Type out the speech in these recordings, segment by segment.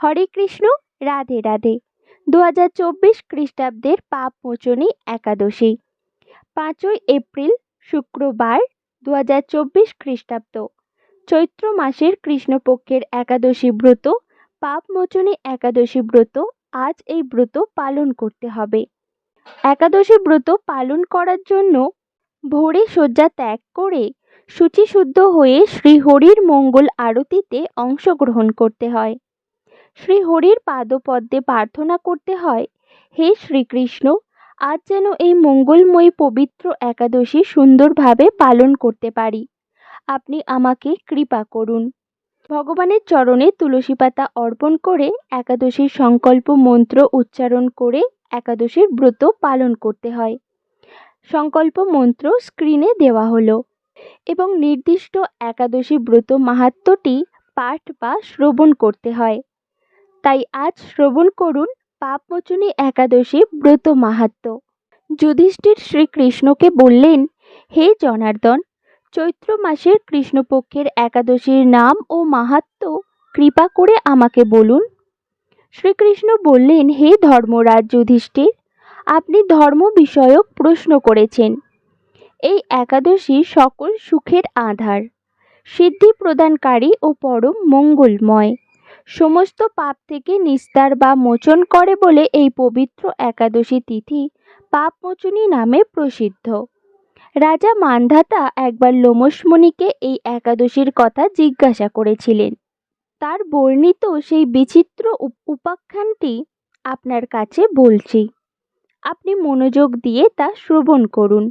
হরে কৃষ্ণ, রাধে রাধে। দু হাজার চব্বিশ খ্রিস্টাব্দের পাপ মোচনী একাদশী। পাঁচই এপ্রিল, শুক্রবার দু হাজার চব্বিশ খ্রিস্টাব্দ। চৈত্র মাসের কৃষ্ণপক্ষের একাদশী ব্রত, পাপ মোচনী একাদশী ব্রত, আজ এই ব্রত পালন করতে হবে। একাদশী ব্রত পালন করার জন্য ভোরে শয্যা ত্যাগ করে শুচিশুদ্ধ হয়ে শ্রীহরির মঙ্গল আরতিতে অংশগ্রহণ করতে হয়। শ্রীহরির পাদপদ্মে প্রার্থনা করতে হয়, হে শ্রীকৃষ্ণ, আজ যেন এই মঙ্গলময়ী পবিত্র একাদশী সুন্দরভাবে পালন করতে পারি। আপনি আমাকে কৃপা করুন। ভগবানের চরণে তুলসী পাতা অর্পণ করে একাদশীর সংকল্প মন্ত্র উচ্চারণ করে একাদশীর ব্রত পালন করতে হয়। সংকল্প মন্ত্র স্ক্রিনে দেওয়া হলো এবং নির্দিষ্ট একাদশী ব্রত মাহাত্ম্যটি পাঠ বা শ্রবণ করতে হয়। তাই আজ শ্রবণ করুন পাপমোচনী একাদশী ব্রত মাহাত্ম্য যুধিষ্ঠির শ্রীকৃষ্ণকে বললেন, হে জনার্দন, চৈত্র মাসের কৃষ্ণপক্ষের একাদশীর নাম ও মাহাত্ম্য কৃপা করে আমাকে বলুন। শ্রীকৃষ্ণ বললেন, হে ধর্মরাজ যুধিষ্ঠির, আপনি ধর্ম বিষয়ক প্রশ্ন করেছেন। এই একাদশী সকল সুখের আধার। সিদ্ধি প্রদানকারী ও পরম মঙ্গলময়। সমস্ত পাপ থেকে নিস্তার বা মোচন করে বলে এই পবিত্র একাদশী তিথি পাপমোচনী নামে প্রসিদ্ধ। রাজা মান্ধাতা একবার লোমসমণিকে এই একাদশীর কথা জিজ্ঞাসা করেছিলেন। তার বর্ণিত সেই বিচিত্র উপ- উপাখ্যানটি আপনার কাছে বলছি। আপনি মনোযোগ দিয়ে তা শ্রবণ করুন।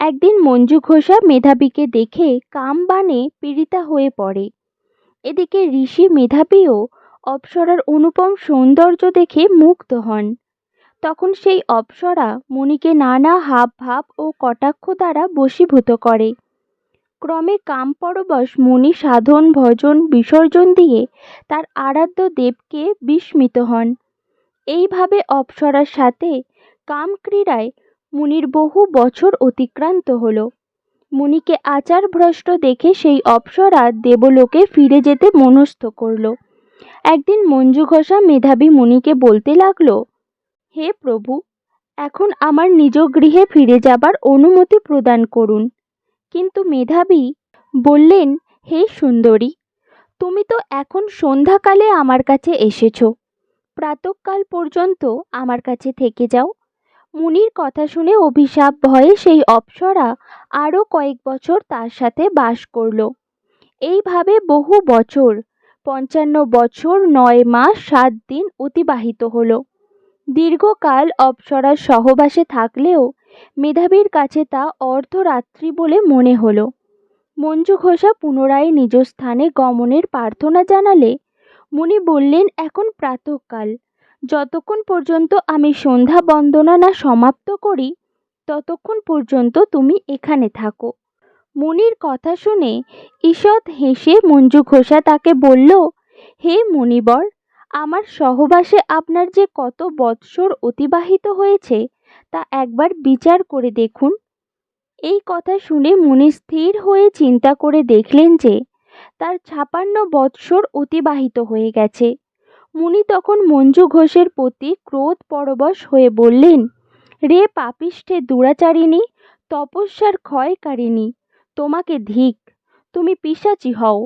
একদিন মঞ্জু ঘোষা মেধাবীকে দেখে কাম বানে পীড়িতা হয়ে পড়ে। এদিকে ঋষি মেধাবীও অপ্সরার অনুপম সৌন্দর্য দেখে মুগ্ধ হন। তখন সেই অপ্সরা মুনিকে নানা হাব ভাব ও কটাক্ষ দ্বারা বশীভূত করে। ক্রমে কামপরবশ মুনি সাধন, ভজন, বিসর্জন দিয়ে তার আরাধ্য দেবকে বিস্মিত হন। এইভাবে অপ্সরার সাথে কামক্রীড়ায় মুনির বহু বছর অতিক্রান্ত হল। মুনিকে আচার ভ্রষ্ট দেখে সেই অপ্সরা দেবলোকে ফিরে যেতে মনস্থ করল। একদিন মঞ্জু ঘোষা মেধাবী মুনিকে বলতে লাগল, হে প্রভু, এখন আমার নিজ গৃহে ফিরে যাবার অনুমতি প্রদান করুন। কিন্তু মেধাবী বললেন, হে সুন্দরী, তুমি তো এখন সন্ধ্যাকালে আমার কাছে এসেছ। প্রাতঃকাল পর্যন্ত আমার কাছে থেকে যাও। মুনির কথা শুনে অভিশাপ ভয়ে সেই অপ্সরা আরও কয়েক বছর তার সাথে বাস করল। এইভাবে বহু বছর, পঞ্চান্ন বছর নয় মাস সাত দিন অতিবাহিত হলো। দীর্ঘকাল অপ্সরার সহবাসে থাকলেও মেধাবীর কাছে তা অর্ধরাত্রি বলে মনে হলো। মঞ্জু ঘোষা পুনরায় নিজ স্থানে গমনের প্রার্থনা জানালে মুনি বললেন, এখন প্রাতঃকাল। যতক্ষণ পর্যন্ত আমি সন্ধ্যা বন্দনা না সমাপ্ত করি, ততক্ষণ পর্যন্ত তুমি এখানে থাকো। মুনির কথা শুনে ঈষৎ হেসে মঞ্জু ঘোষা তাকে বলল, হে মুনিবর আমার সহবাসে আপনার যে কত বৎসর অতিবাহিত হয়েছে, তা একবার বিচার করে দেখুন। এই কথা শুনে মুনি স্থির হয়ে চিন্তা করে দেখলেন যে, তার ছাপান্ন বৎসর অতিবাহিত হয়ে গেছে। মুনি তখন মঞ্জু ঘোষের প্রতি ক্রোধ পরবশ হয়ে বললেন, রে পাপিষ্ঠে দুরাচারিণী, তপস্যার ক্ষয়কারিণী, তোমাকে ধিক, তুমি পিশাচি হও।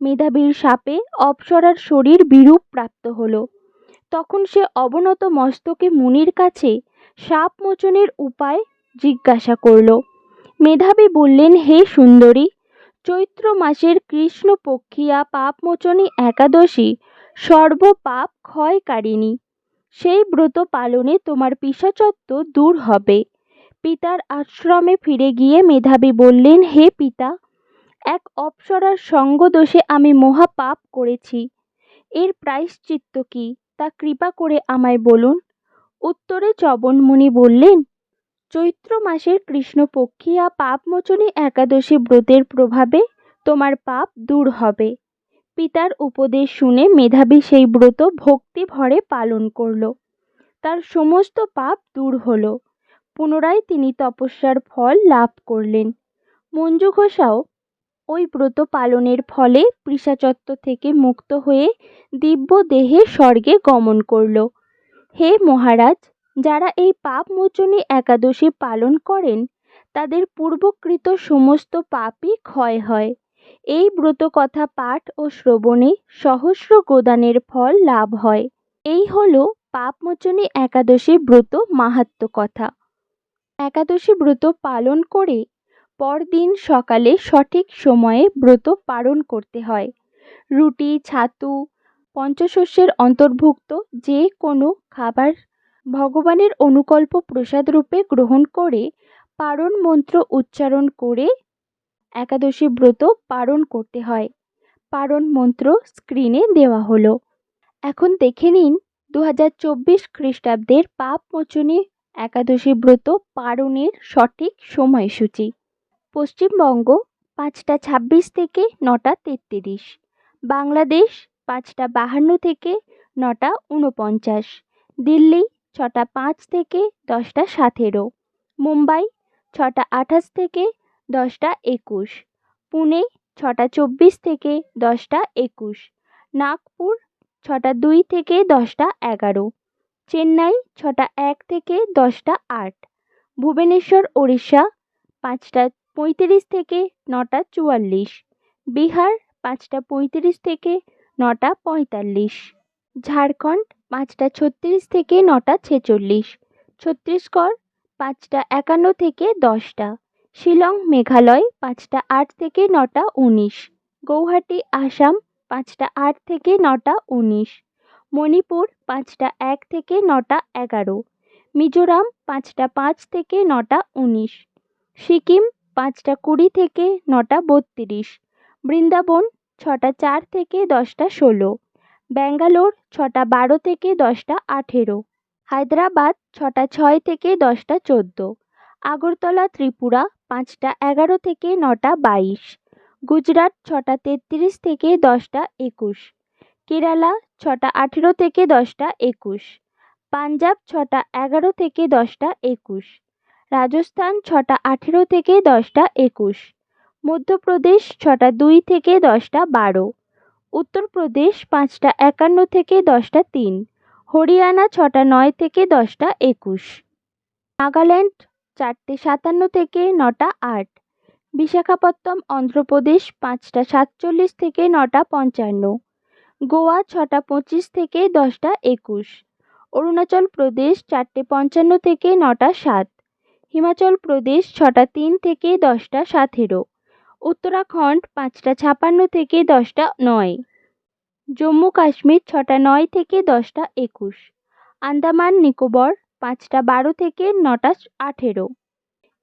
মেধাবীর সাপে অপ্সরার শরীর বিরূপ প্রাপ্ত হল। তখন সে অবনত মস্তকে মুনির কাছে সাপ মোচনের উপায় জিজ্ঞাসা করল। মেধাবী বললেন, হে সুন্দরী, চৈত্র মাসের কৃষ্ণপক্ষিয়া পাপমোচনী একাদশী সর্বপাপ ক্ষয়কারিণী। সেই ব্রত পালনে তোমার পিশাচত্ব দূর হবে। পিতার আশ্রমে ফিরে গিয়ে মেধাবী বললেন, হে পিতা, এক অপ্সরার সঙ্গদোষে আমি মহা পাপ করেছি। এর প্রায়শ্চিত্ত কি, তা কৃপা করে আমায় বলুন। উত্তরে চবনমুনি বললেন, চৈত্র মাসের কৃষ্ণপক্ষিয়া পাপমোচনী একাদশী ব্রতের প্রভাবে তোমার পাপ দূর হবে। পিতার উপদেশ শুনে মেধাবী সেই ব্রত ভক্তি ভরে পালন করল। তার সমস্ত পাপ দূর হলো। পুনরায় তিনি তপস্যার ফল লাভ করলেন। মঞ্জু ঘোষাও ওই ব্রত পালনের ফলে পৃষাচত্ব থেকে মুক্ত হয়ে দিব্য দেহে স্বর্গে গমন করল। হে মহারাজ, যারা এই পাপ মোচনী একাদশী পালন করেন, তাদের পূর্বকৃত সমস্ত পাপই ক্ষয় হয়। এই ব্রত কথা পাঠ ও শ্রবণে সহস্র গোদানের ফল লাভ হয়। এই হল পাপমোচনী একাদশী ব্রত মাহাত্ম্য কথা। একাদশী ব্রত পালন করে পরদিন সকালে সঠিক সময়ে ব্রত পালন করতে হয়। রুটি, ছাতু, পঞ্চশস্যের অন্তর্ভুক্ত যে কোনো খাবার ভগবানের অনুকল্প প্রসাদ রূপে গ্রহণ করে পারণ মন্ত্র উচ্চারণ করে একাদশী ব্রত পালন করতে হয়। পারণ মন্ত্র স্ক্রিনে দেওয়া হলো। এখন দেখে নিন দু হাজার চব্বিশ খ্রিস্টাব্দের পাপ মোচনী একাদশী ব্রত পারণের সঠিক সময়সূচি। পশ্চিমবঙ্গ পাঁচটা ছাব্বিশ থেকে নটা তেত্রিশ। বাংলাদেশ পাঁচটা বাহান্ন থেকে নটা উনপঞ্চাশ দিল্লি ছটা পাঁচ থেকে দশটা সাতেরো। মুম্বাই ছটা আঠাশ থেকে দশটা একুশ। পুনে ছটা চব্বিশ থেকে দশটা একুশ। নাগপুর ছটা দুই থেকে দশটা এগারো। চেন্নাই ছটা এক থেকে দশটা আট। ভুবনেশ্বর, ওড়িশা পাঁচটা পঁয়ত্রিশ থেকে নটা চুয়াল্লিশ। বিহার পাঁচটা পঁয়ত্রিশ থেকে নটা পঁয়তাল্লিশ। ঝাড়খণ্ড পাঁচটা ছত্রিশ থেকে নটা ছেচল্লিশ। ছত্তিশগড় পাঁচটা একান্ন থেকে দশটা। শিলং, মেঘালয়, পাঁচটা আট থেকে নটা উনিশ। গৌহাটি, আসাম, পাঁচটা আট থেকে নটা উনিশ। মণিপুর, পাঁচটা এক থেকে নটা এগারো। মিজোরাম, পাঁচটা পাঁচ থেকে নটা উনিশ। সিকিম, পাঁচটা কুড়ি থেকে নটা বত্রিশ। বৃন্দাবন, ছটা চার থেকে দশটা ষোলো। ব্যাঙ্গালোর, ছটা বারো থেকে দশটা আঠেরো। হায়দ্রাবাদ, ছটা ছয় থেকে দশটা চোদ্দ। আগরতলা, ত্রিপুরা পাঁচটা এগারো থেকে নটা বাইশ। গুজরাট ছটা তেত্রিশ থেকে দশটা একুশ। কেরালা ছটা আঠেরো থেকে দশটা একুশ। পাঞ্জাব ছটা এগারো থেকে দশটা একুশ। রাজস্থান ছটা আঠেরো থেকে দশটা একুশ। মধ্যপ্রদেশ ছটা দুই থেকে দশটা বারো। উত্তরপ্রদেশ পাঁচটা একান্ন থেকে দশটা তিন। হরিয়ানা ছটা নয় থেকে দশটা একুশ। নাগাল্যান্ড চারটে সাতান্ন থেকে নটা আট। বিশাখাপত্তম অন্ধ্রপ্রদেশ, পাঁচটা সাতচল্লিশ থেকে নটা পঞ্চান্ন। গোয়া, ছটা পঁচিশ থেকে দশটা একুশ। অরুণাচল প্রদেশ, চারটে পঞ্চান্ন থেকে নটা সাত। হিমাচল প্রদেশ, ছটা তিন থেকে দশটা সাতেরো। উত্তরাখণ্ড, পাঁচটা ছাপান্ন থেকে দশটা নয়। জম্মু কাশ্মীর, ছটা নয় থেকে দশটা একুশ। আন্দামান, নিকোবর পাঁচটা বারো থেকে নটা আঠেরো।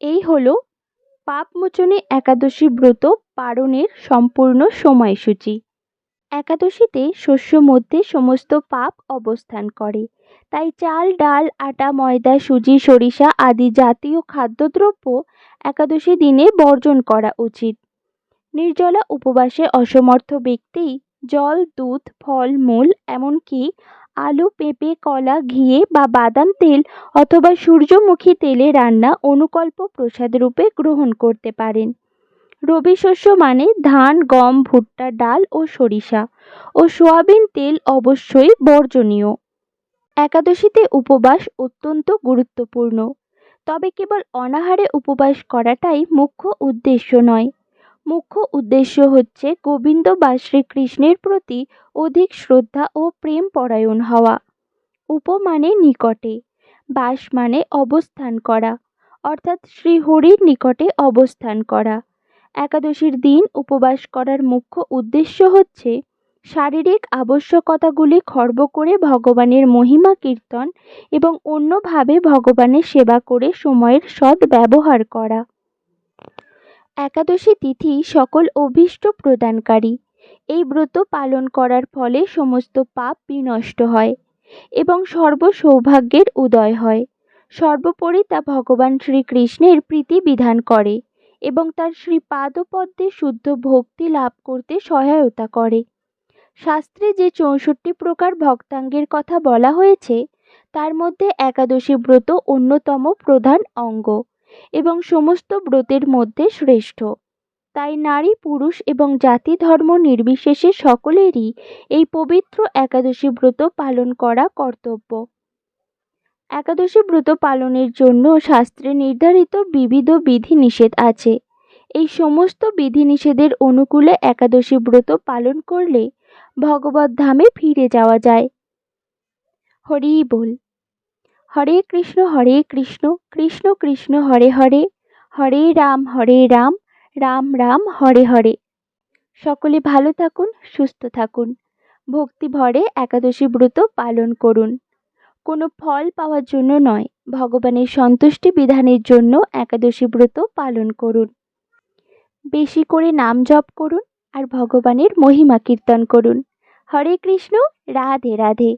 এই হলো পাপমোচনী একাদশী ব্রত পালনের সম্পূর্ণ সময়সূচি। একাদশীতে শস্য মধ্যে সমস্ত পাপ অবস্থান করে। তাই চাল, ডাল, আটা, ময়দা, সুজি, সরিষা আদি জাতীয় খাদ্যদ্রব্য একাদশী দিনে বর্জন করা উচিত। নির্জলা উপবাসে অসমর্থ ব্যক্তি জল, দুধ, ফল, মূল, এমনকি আলু, পেঁপে, কলা, ঘিয়ে বা বাদাম তেল অথবা সূর্যমুখী তেলে রান্না অনুকল্প প্রসাদ রূপে গ্রহণ করতে পারেন। রবি শস্য মানে ধান, গম, ভুট্টা, ডাল ও সরিষা ও সোয়াবিন তেল অবশ্যই বর্জনীয়। একাদশীতে উপবাস অত্যন্ত গুরুত্বপূর্ণ। তবে কেবল অনাহারে উপবাস করাটাই মুখ্য উদ্দেশ্য নয়। মুখ্য উদ্দেশ্য হচ্ছে গোবিন্দ বা শ্রীকৃষ্ণের প্রতি অধিক শ্রদ্ধা ও প্রেম পরায়ণ হওয়া। উপ মানে নিকটে বাস মানে অবস্থান করা, অর্থাৎ শ্রীহরির নিকটে অবস্থান করা। একাদশীর দিন উপবাস করার মুখ্য উদ্দেশ্য হচ্ছে শারীরিক আবশ্যকতাগুলি খর্ব করে ভগবানের মহিমা কীর্তন এবং অন্যভাবে ভগবানের সেবা করে সময়ের সৎ ব্যবহার করা। একাদশী তিথি সকল অভীষ্ট প্রদানকারী। এই ব্রত পালন করার ফলে সমস্ত পাপ বিনষ্ট হয় এবং সর্ব সৌভাগ্যের উদয় হয়। সর্বোপরি তা ভগবান শ্রীকৃষ্ণের প্রীতি বিধান করে এবং তার শ্রীপাদপদ্মে শুদ্ধ ভক্তি লাভ করতে সহায়তা করে। শাস্ত্রে যে চৌষট্টি প্রকার ভক্তাঙ্গের কথা বলা হয়েছে, তার মধ্যে একাদশী ব্রত অন্যতম প্রধান অঙ্গ। এবং সমস্ত ব্রতের মধ্যে শ্রেষ্ঠ। তাই নারী, পুরুষ এবং জাতি ধর্ম নির্বিশেষে সকলেরই এই পবিত্র একাদশী ব্রত পালন করা কর্তব্য। একাদশী ব্রত পালনের জন্য শাস্ত্রে নির্ধারিত বিবিধ বিধিনিষেধ আছে। এই সমস্ত বিধিনিষেধের অনুকূলে একাদশী ব্রত পালন করলে ভগবত ধামে ফিরে যাওয়া যায়। হরি বল। হরে কৃষ্ণ হরে কৃষ্ণ কৃষ্ণ কৃষ্ণ, হরে হরে হরে রাম হরে রাম রাম রাম, হরে হরে। সকলে ভালো থাকুন, সুস্থ থাকুন। ভক্তি ভরে একাদশী ব্রত পালন করুন। কোনো ফল পাওয়ার জন্য নয়, ভগবানের সন্তুষ্টি বিধানের জন্য একাদশী ব্রত পালন করুন। বেশি করে নাম জপ করুন আর ভগবানের মহিমা কীর্তন করুন। হরে কৃষ্ণ, রাধে রাধে।